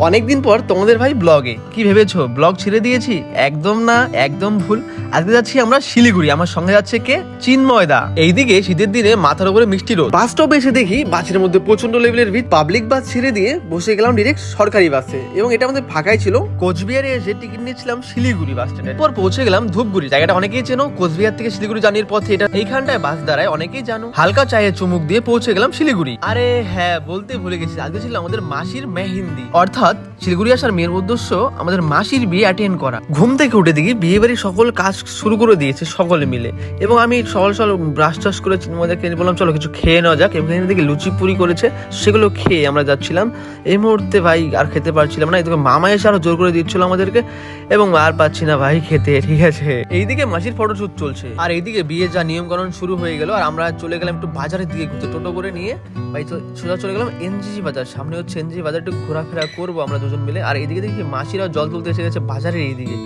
অনেকদিন পর তোমাদের ভাই ব্লগে। কি ভেবেছো? ব্লগ ছেড়ে দিয়েছি? একদম না, একদম ভুল। আজকে যাচ্ছি আমরা শিলিগুড়ি। আমার সঙ্গে যাচ্ছে কে? চিন্ময়দা এইদিকে শীতের দিনে মাথার উপরে মিষ্টি রোদ। বাস স্টপে এসে দেখি বাসের মধ্যে প্রচণ্ড লেভেলের ভিড়। পাবলিক বাস ছেড়ে দিয়ে বসে গেলাম ডিরেক্ট সরকারি বাসে। এবং এটা আমাদের ফাঁকাই ছিল। কোচবিহারে এসে টিকিট নিয়েছিলাম শিলিগুড়ি বাস স্ট্যান্ডে। পর পৌঁছে গেলাম ধূপগুড়ি। জায়গাটা অনেকেই চেনো। কোচবিহার থেকে শিলিগুড়ি জানির পথে এটা এইখানটায় বাস দাঁড়ায়, অনেকেই জানো। হালকা চায়ের চুমুক দিয়ে পৌঁছে গেলাম শিলিগুড়ি। আরে হ্যাঁ বলতে ভুলে গেছি। আজকে ছিল আমাদের মাসির মেহেন্দি। অর্থাৎ শিলিগুড়ি আসার মেয়ের উদ্দেশ্য আমাদের মাসির বিয়ে অ্যাটেন্ড করা। ঘুম থেকে উঠে দেখি বিয়ে বাড়ির সকল কাজ শুরু করে দিয়েছে সকলে মিলে। এবং আমি সকাল সকাল ব্রাশ টাশ করে চিন্ময়দাকে বললাম, চলো কিছু খেয়ে নেওয়া যাক। এবং দেখি লুচি পুরি করেছে, সেগুলো খেয়ে আমরা যাচ্ছিলাম। এই মুহূর্তে ভাই আর খেতে পারছিলাম না। এদিকে মামা এসে আরও জোর করে দিচ্ছিল আমাদেরকে এবং আর পাচ্ছি না ভাই খেতে, ঠিক আছে। এইদিকে মাসির ফটোশুট চলছে। আর এইদিকে বিয়ে যা নিয়ম কানুন শুরু হয়ে গেল। আর আমরা চলে গেলাম একটু বাজারের দিকে ঘুরতে। টোটো করে নিয়ে ভাই সোজা চলে গেলাম এনজিজি বাজার। সামনে হচ্ছে এনজিজি বাজার একটু ঘোরাফেরা করব আমরা দুজন মিলে। আর এইদিকে দেখি মাসিরা জল তুলতে এসে গেছে বাজারের এইদিকে।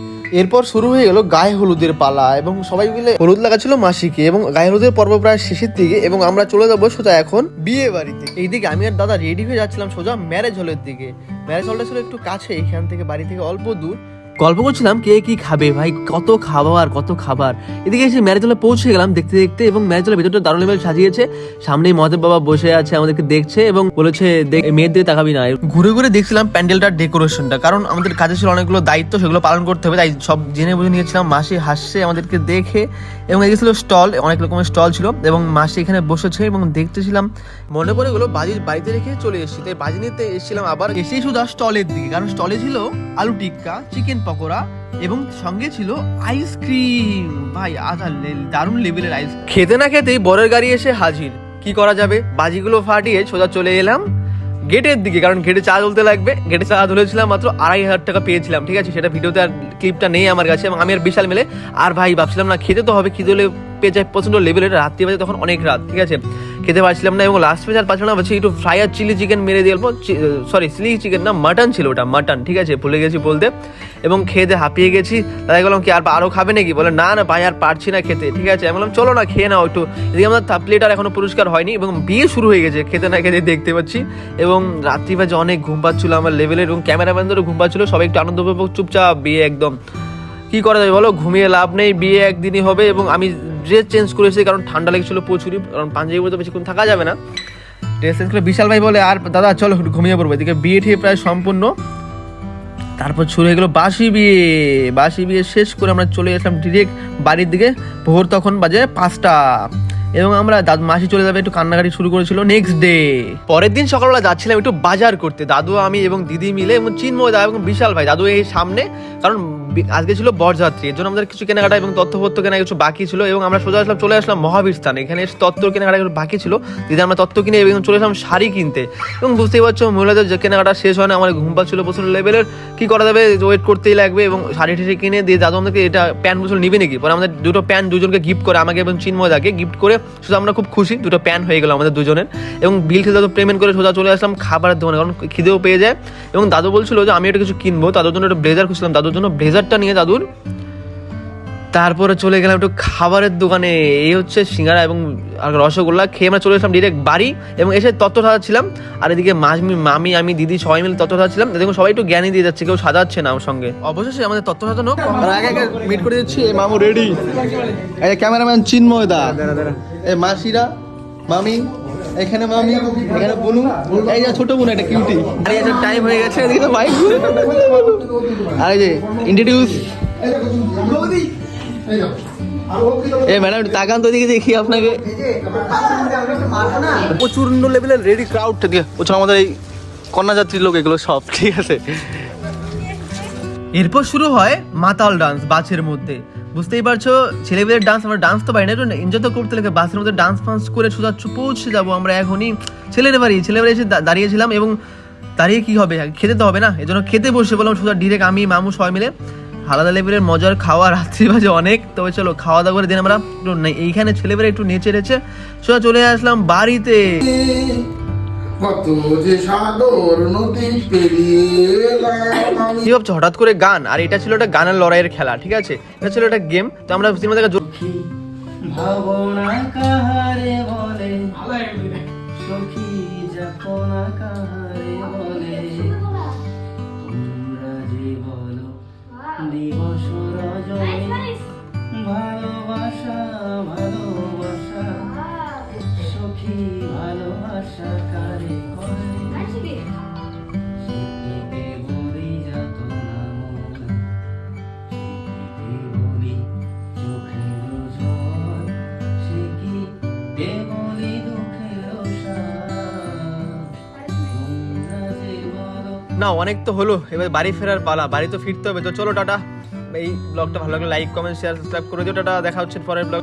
এরপর শুরু হয়ে গেল গায়ে হলুদের পালা এবং সবাই মিলে হলুদ লাগাচ্ছিল মাসিকে এবং গায়ে হলুদের পর্ব প্রায় শেষের দিকে এবং আমরা চলে যাব সোজা এখন বিয়ে বাড়িতে। এইদিকে আমি আর দাদা রেডি হয়ে যাচ্ছিলাম সোজা ম্যারেজ হলের দিকে। ম্যারেজ হলটা ছিল একটু কাছে এখান থেকে বাড়ি থেকে অল্প দূর। গল্প করছিলাম কে কি খাবে, ভাই কত খাবার কত খাবার। এদিকে এসে ম্যারেজ হলে পৌঁছে গেলাম দেখতে দেখতে এবং ম্যারেজ হলের ভেতরটা দারুণ লেভেল সাজিয়েছে। সামনেই মহাদেব বাবা বসে আছে, আমাদেরকে দেখছে এবং বলেছে মেয়ের দিকে তাকাবি না। ঘুরে ঘুরে দেখছিলাম প্যান্ডেলটার ডেকোরেশনটা কারণ আমাদের কাজে ছিল অনেকগুলো দায়িত্ব, সেগুলো পালন করতে হবে, তাই সব জেনে বুঝে নিয়েছিলাম, মাসি হাসছে আমাদেরকে দেখে এবং এদিকে ছিল স্টল, অনেক রকমের স্টল ছিল এবং মাসি এখানে বসেছে এবং দেখতেছিলাম, মনে পড়ে গেলো বাজির বাড়িতে রেখে চলে এসেছি, তাই বাজি নিতে এসেছিলাম আবার এসেই শুধু স্টলের দিকে, কারণ স্টলে ছিল আলু টিক্কা, চিকেন পকোড়া এবং সঙ্গে ছিল আইসক্রিম ভাই, আধা দারুণ লেভেলের আইস খেতে না খেতেই বরের গাড়ি এসে হাজির। কি করা যাবে? বাজিগুলো ফাটিয়ে সোজা চলে এলাম গেটের দিকে, কারণ গেটে চা তুলতে লাগবে। গেটে চা তুলেছিলাম মাত্র আড়াই হাজার টাকা পেয়েছিলাম, ঠিক আছে? সেটা ভিডিওতে আর ক্লিপটা নেই আমার কাছে আমি আর বিশাল মেলে, আর ভাই, ভাবছিলাম না, খেতে তো হবে, খিদে পেয়ে যায় প্রচণ্ড লেভেলের রাত্রি বাজে তখন অনেক রাত, ঠিক আছে? খেতে পারছিলাম না এবং লাস্ট পেজ আর পারছিলাম না একটু ফ্রাই আর চিলি চিকেন মেরে দিয়ে সরি চিলি চিকেন না মাটন ছিল ওটা মাটন ঠিক আছে? ভুলে গেছি বলতে। এবং খেতে হাঁপিয়ে গেছি। তাই বললাম, কি, আর আরও খাবে নাকি? বলে, না না ভাই, আর পারছি না খেতে, ঠিক আছে? আমি বললাম, চলো না, খেয়ে নাও একটু। এদিকে আমাদের প্লেট আর এখনও পুরস্কার হয়নি এবং বিয়ে শুরু হয়ে গেছে, খেতে না খেতে দেখতে পাচ্ছি। এবং রাত্রি বাজে অনেক ঘুম পাচ্ছিলো আমার লেভেলের এবং ক্যামেরাম্যানদেরও ঘুম পাচ্ছিল, সবাই একটু আনন্দ উপভোগ, চুপচাপ, বিয়ে একদম। কি করা যাবে বলো? ঘুমিয়ে লাভ নেই, বিয়ে একদিনই হবে এবং আমি ড্রেস চেঞ্জ করেছি, কারণ ঠান্ডা লেগেছিল প্রচুরই, কারণ পাঞ্জাবি পরে তো বেশিক্ষণ থাকা যাবে না। ড্রেস চেঞ্জ করে বিশাল ভাই বলে, আর দাদা, চলো ঘুমিয়ে পড়ব। এদিকে বিয়ে ঠিয়ে প্রায় সম্পূর্ণ। তারপর শুরু হয়ে গেলো বাসি বিয়ে। বাসি বিয়ে শেষ করে আমরা চলে আসলাম ডিরেক্ট বাড়ির দিকে। ভোর তখন বাজে পাঁচটা। এবং আমরা দাদু, মাসি চলে যাবে, একটু কান্নাকাটি শুরু করেছিল নেক্সট ডে পরের দিন সকালবেলা যাচ্ছিলাম একটু বাজার করতে। দাদু, আমি এবং দিদি মিলে এবং চিন্ময় দা এবং বিশাল ভাই। দাদু এই সামনে, কারণ আজকে ছিল বরযাত্রী। এর জন্য আমাদের কিছু কেনাকাটা এবং তথ্যপত্র কেনা কিছু বাকি ছিল এবং আমরা সোজা আসলাম, চলে আসলাম মহাবীর স্থানে। এখানে এসে তত্ত্ব কেনাকাটা বাকি ছিল। দিদি, আমরা তত্ত্ব কিনে এবং চলে আসলাম শাড়ি কিনতে। এবং বুঝতেই পারছ, মহিলাদের যে কেনাকাটা শেষ হয় না আমার ঘুম পাচ্ছিল প্রচুর লেভেলের কি করা যাবে? ওয়েট করতেই লাগবে এবং শাড়ি ঠাড়ি কিনে দিয়ে দাদু আমাদেরকে এটা প্যান্ট বুঝল নিবে নাকি? পরে আমাদের দুটো প্যান্ট দুজনকে গিফট করে, আমাকে এবং চিন্ময় দাকে গিফট করে শুধু আমরা খুব খুশি, দুটো প্যান্ট হয়ে গেল আমাদের দুজনের। এবং বিল খেতে পেমেন্ট করে সোজা চলে আসলাম খাবারের দোকানে, কারণ খিদেও পেয়ে যায়। এবং দাদু বলছিল যে, আমি একটা কিছু কিনবো। দাদুর জন্য একটা ব্লেজার খুঁজছিলাম দাদুর জন্য ব্লেজারটা নিয়ে দাদুর। তারপরে চলে গেলাম একটু খাবারের দোকানে। এই হচ্ছে সিঙ্গারা এবং আর রসগোল্লা। খেয়ে আমরা চলে এসলাম ডিরেক্ট বাড়ি এবং এসে তত্ত্ব সাজাচ্ছিলাম আর এদিকে মামি মামি, আমি, দিদি সবাই মিলে তত্ত্ব সাজাচ্ছিলাম দেখুন, সবাই একটু জ্ঞানই দিয়ে যাচ্ছে, কেউ সাজাচ্ছে না আমার সঙ্গে। অবশেষে আমাদের তত্ত্ব সাজানো আগে আগে মিট করে দিচ্ছি, এই মামু রেডি ক্যামেরাম্যান চিন্ময় দা। এই মাসিরা, মামি এখানে মামি এখানে বলুন এই যে ছোট বোন একটা কিউটি আর এই টাইম হয়ে গেছে এদিকে তো বাইক আর এই যে ইন্ট্রোডিউস এ ম্যাডাম একটু তাকান তো দিকে দেখি আপনাকে। প্রচুর লেভেলের রেডি ক্রাউডটা দিয়ে প্রচুর আমাদের এই কন্যাযাত্রীর লোক এগুলো সব ঠিক আছে। এরপর শুরু হয় মাতাল ডান্স বাসের মধ্যে। বুঝতেই পারছ? ছেলেমেয়েদের ডান্স আমরা ডান্স তো পারি না একটু এনজয় তো করতে লাগে। বাসের মধ্যে ডান্স ফান্স করে সোজা পৌঁছে যাব আমরা এখনই। ছেলের বাড়ি ছেলের বাড়ি এসে দাঁড়িয়েছিলাম এবং দাঁড়িয়ে কি হবে? খেতে তো হবে না এজন্য খেতে বসে বললাম সোজা ডিরেক্ট আমি, মামু, সবাই মিলে। আলাদা লেভেলের মজার খাওয়া, রাত্রি বাজে অনেক। তবে চলো খাওয়া দাওয়া করে দিন আমরা। একটু এইখানে ছেলেবেলা একটু নেচে রেচে সোজা চলে আসলাম বাড়িতে। কত হঠাৎ করে গান? আর এটা ছিল একটা গানের লড়াইয়ের খেলা ঠিক আছে? এটা ছিল একটা গেম তো আমরা সিনেমা দেখা ভাবনা ভালোবাসা ভালোবাসা। সখী ভালোবাসা কার না, অনেক তো হলো। এবার বাড়ি ফেরার পালা, বাড়ি তো ফিরতে হবে। তো চলো, টাটা। এই ব্লগটা ভালো লাগলে লাইক কমেন্ট শেয়ার সাবস্ক্রাইব করে দিও। টাটা, দেখা হচ্ছে পরের ব্লগ